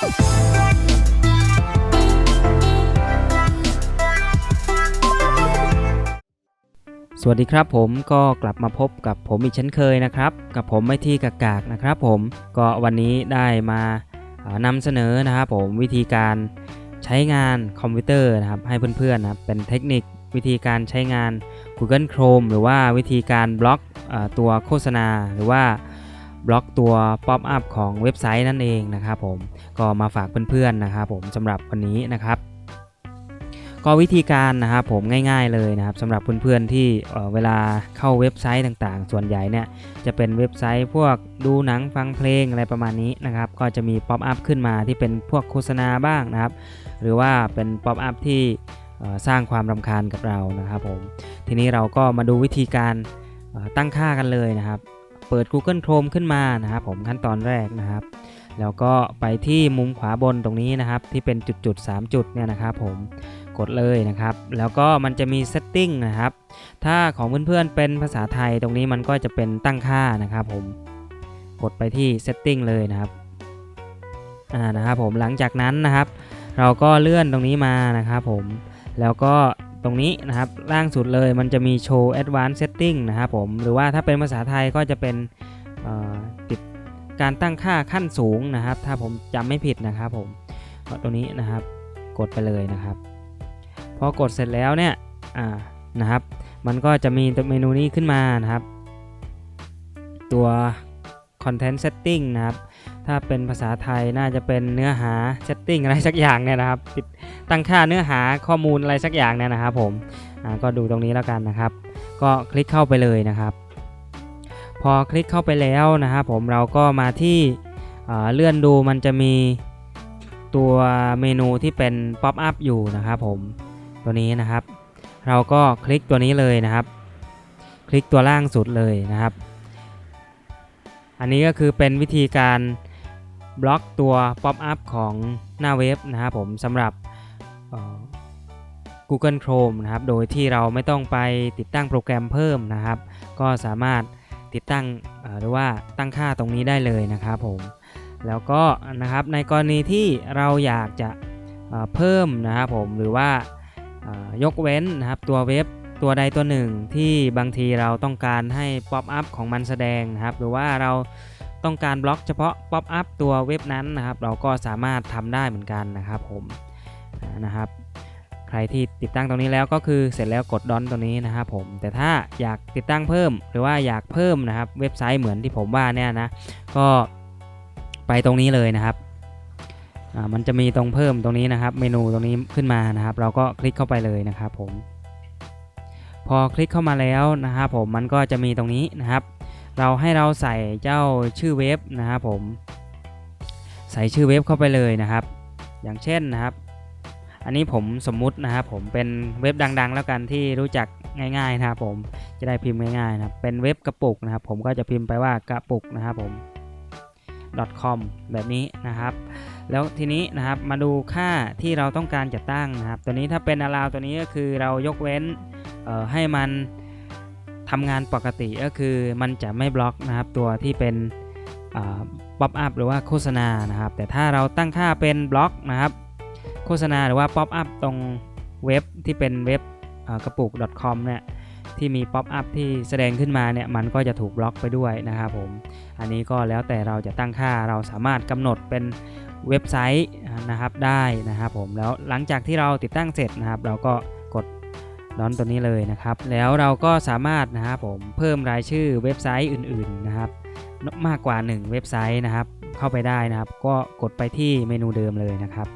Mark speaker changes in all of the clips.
Speaker 1: สวัสดีครับผมก็กลับมาพบกับผมอีกเช่นเคยนะครับ กับผมไม่ที่กากากนะครับผมก็วันนี้ได้มานำเสนอนะครับผมวิธีการใช้งานคอมพิวเตอร์นะครับให้เพื่อนๆนะครับเป็นเทคนิควิธีการใช้งาน Google Chrome หรือว่าวิธีการบล็อกอตัวโฆษณา หรือว่า บล็อกตัวป๊อปอัพของเว็บไซต์นั่นเองนะครับผมก็มาฝากเพื่อนๆนะครับผมสำหรับวันนี้นะครับ ก็วิธีการนะครับผมง่าย ๆเลยนะครับสำหรับเพื่อนๆที่เเวลาเข้าเว็บไซต์ต่างๆ ส่วนใหญ่เนี่ยจะเป็นเว็บไซต์พวกดูหนังฟังเพลงอะไรประมาณนี้นะครับ ก็จะมีป๊อปอัพขึ้นมาที่เป็นพวกโฆษณาบ้างนะครับ หรือว่าเป็นป๊อปอัพที่สร้างความรำคาญกับเรานะครับผมทีนี้เราก็มาดูวิธีการตั้งค่ากันเลยนะครับ เปิด Google Chrome ขึ้นมานะครับผมขั้นตอนแรกนะครับ แล้วก็ไปที่มุมขวาบนตรงนี้นะครับ ที่เป็นจุดๆ3จุดเนี่ยนะครับผมกดเลยนะครับ แล้วก็มันจะมี setting นะครับ ถ้าของเพื่อนๆเป็นภาษาไทยตรงนี้มันก็จะเป็นตั้งค่านะครับผมกดไปที่ setting เลยนะครับอ่านะครับผมหลังจากนั้นนะครับ เราก็เลื่อนตรงนี้มานะครับผมแล้วก็ ตรงนี้นะครับล่างสุดเลยมันจะมีโชว์ advanced setting นะครับผมหรือว่าถ้าเป็นภาษาไทยก็จะเป็นติดการตั้งค่าขั้นสูงนะครับ ถ้าผมจำไม่ผิดนะครับผมก็ตรงนี้นะครับกดไปเลยนะครับ พอกดเสร็จแล้วเนี่ยนะครับ มันก็จะมีตัวเมนูนี้ขึ้นมานะครับ ตัว content setting นะครับ ถ้าเป็นภาษาไทยน่าจะเป็นเนื้อหา setting อะไรสักอย่างเนี่ยนะครับติดตั้งค่าเนื้อหาข้อมูลอะไรสักอย่างเนี่ยนะครับผมอ่าก็ดูตรงนี้แล้วกันนะครับ ก็คลิกเข้าไปเลยนะครับ พอคลิกเข้าไปแล้วนะครับผมเราก็มาที่อ่าเลื่อนดูมันจะมีตัวเมนูที่เป็น pop up อยู่นะครับผมตัวนี้นะครับ เราก็คลิกตัวนี้เลยนะครับ คลิกตัวล่างสุดเลยนะครับ อันนี้ก็คือเป็นวิธีการ บล็อกตัว Pop up ของหน้าเว็บนะครับผมสำหรับ Google Chrome นะครับ โดยที่เราไม่ต้องไปติดตั้งโปรแกรมเพิ่มนะครับ ก็สามารถติดตั้งหรือว่าตั้งค่าตรงนี้ได้เลยนะครับผม แล้วก็นะครับในกรณีที่เราอยากจะเเพิ่มนะครับผมหรือว่าอ่ายกเว้นนะครับตัวเว็บตัวใดตัวหนึ่งที่บางทีเราต้องการให้ป๊อปอัพของมันแสดงนะครับ หรือว่าเรา ต้องการบล็อกเฉพาะป๊อปอัพตัวเว็บนั้นนะครับ เราก็สามารถทำได้เหมือนกันนะครับผมนะครับ ใครที่ติดตั้งตรงนี้แล้วก็คือเสร็จแล้วกดดอนตัวนี้นะครับผมแต่ถ้าอยากติดตั้งเพิ่มหรือว่าอยากเพิ่มนะครับ เว็บไซต์เหมือนที่ผมว่าเนี่ยนะก็ไปตรงนี้เลยนะครับอ่ามันจะมีตรงเพิ่มตรงนี้นะครับ เมนูตรงนี้ขึ้นมานะครับ เราก็คลิกเข้าไปเลยนะครับผมพอคลิกเข้ามาแล้วนะครับผมมันก็จะมีตรงนี้นะครับ เราให้เราใส่เจ้าชื่อเว็บนะครับผม ใส่ชื่อเว็บเข้าไปเลยนะครับ อย่างเช่นนะครับ อันนี้ผมสมมุตินะครับผมเป็นเว็บดัง ๆ แล้วกันที่รู้จักง่ายๆนะครับผมจะได้พิมพ์ง่ายๆนะครับเป็นเว็บกระปุกนะครับ ผมก็จะพิมพ์ไปว่ากระปุกนะครับผม .com แบบนี้นะครับ แล้วทีนี้นะครับมาดูค่าที่เราต้องการจะตั้งนะครับ ตัวนี้ถ้าเป็น allow ตัวนี้ก็คือเรายกเว้นให้มัน ทำงานปกติก็คือมันจะไม่บล็อกนะครับตัวที่เป็นป๊อปอัพหรือว่าโฆษณานะครับ แต่ถ้าเราตั้งค่าเป็นบล็อกนะครับโฆษณาหรือว่าป๊อปอัพตรงเว็บที่เป็นเว็บกระปุก .com เนี่ยที่มีป๊อปอัพที่แสดงขึ้นมาเนี่ยมันก็จะถูกบล็อกไปด้วยนะครับผมอันนี้ก็แล้วแต่เราจะตั้งค่าเราสามารถกำหนดเป็นเว็บไซต์นะครับได้นะครับผมแล้วหลังจากที่เราติดตั้งเสร็จนะครับ เราก็ กดดอนตัวนี้เลยนะครับ แล้วเราก็สามารถนะครับผมเพิ่มรายชื่อเว็บไซต์อื่นๆนะครับมากกว่า 1 เว็บไซต์นะครับ เข้าไปได้นะครับ ก็กดไปที่เมนูเดิมเลยนะครับ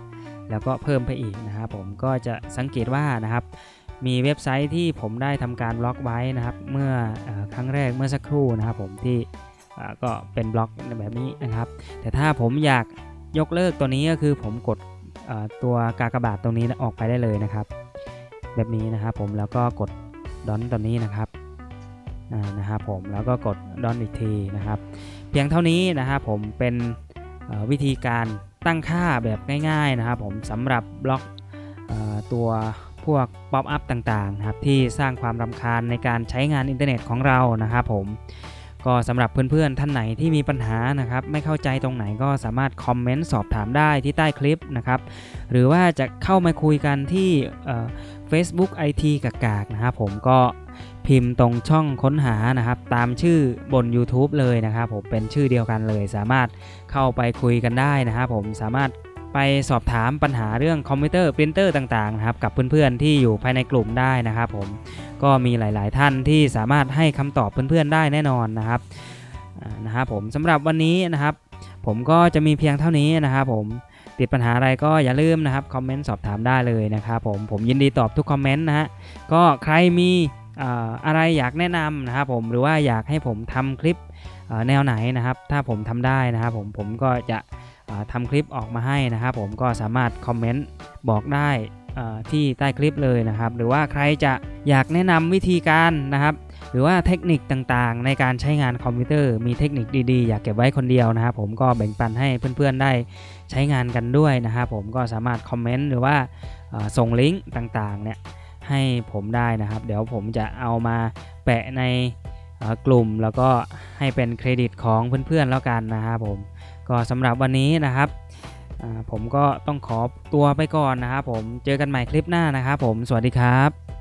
Speaker 1: แล้วก็เพิ่มไปอีกนะครับ ผมก็จะสังเกตว่านะครับ มีเว็บไซต์ที่ผมได้ทำการบล็อกไว้นะครับ เมื่ออครั้งแรกเมื่อสักครู่นะครับ ผมที่ก็เป็นบล็อกแบบนี้นะครับ แต่ถ้าผมอยากยกเลิกตัวนี้ก็คือผมกดตัวกากบาทตรงนี้ออกไปได้เลยนะครับ แบบนี้นะครับผมแล้วก็กดดอนตัวนี้นะครับนะครับผมแล้วก็กดดอนอีกทีนะครับ เพียงเท่านี้นะครับผมเป็นวิธีการตั้งค่าแบบง่ายๆนะครับผมสำหรับบล็อกตัวพวกป๊อปอัพต่างๆนะครับที่สร้างความรำคาญในการใช้งานอินเทอร์เน็ตของเรานะครับผมก็สำหรับเพื่อนๆ ท่านไหนที่มีปัญหานะครับ ไม่เข้าใจตรงไหนก็สามารถคอมเมนต์สอบถามได้ที่ใต้คลิปนะครับ หรือว่าจะเข้ามาคุยกันที่ Facebook IT กากากนะครับผมก็พิมพ์ตรงช่องค้นหานะครับ ตามชื่อบน YouTube เลยนะครับผมเป็นชื่อเดียวกันเลย สามารถเข้าไปคุยกันได้นะครับผมสามารถไปสอบถามปัญหาเรื่องคอมพิวเตอร์ปรินเตอร์ต่างๆนะครับกับเพื่อนๆที่อยู่ภายในกลุ่มได้นะครับผมก็มีหลายๆท่านที่สามารถให้คำตอบเพื่อนๆได้แน่นอนนะครับนะครับผมสำหรับวันนี้นะครับ ผมก็จะมีเพียงเท่านี้นะครับผม ติดปัญหาอะไรก็อย่าลืมนะครับคอมเมนต์สอบถามได้เลยนะครับผมผมยินดีตอบทุกคอมเมนต์นะฮะก็ใครมีอะไรอยากแนะนำนะครับผมหรือว่าอยากให้ผมทำคลิปแนวไหนนะครับ ถ้าผมทำได้นะครับผมผมก็จะทำคลิปออกมาให้นะครับผมก็สามารถคอมเมนต์บอกได้ที่ใต้คลิปเลยนะครับ หรือว่าใครจะอยากแนะนำวิธีการนะครับ หรือว่าเทคนิคต่างๆ ในการใช้งานคอมพิวเตอร์ มีเทคนิคดีๆ อยากเก็บไว้คนเดียวนะครับผมก็แบ่งปันให้เพื่อนๆได้ใช้งานกันด้วยนะครับผมก็สามารถคอมเมนต์หรือว่าส่งลิงก์ต่างๆเนี่ยให้ผมได้นะครับ เดี๋ยวผมจะเอามาแปะในกลุ่มแล้วก็ให้เป็นเครดิตของเพื่อนๆแล้วกันนะครับผมก็สำหรับวันนี้นะครับผมก็ต้องขอตัวไปก่อนนะครับผมเจอกันใหม่คลิปหน้านะครับผมสวัสดีครับ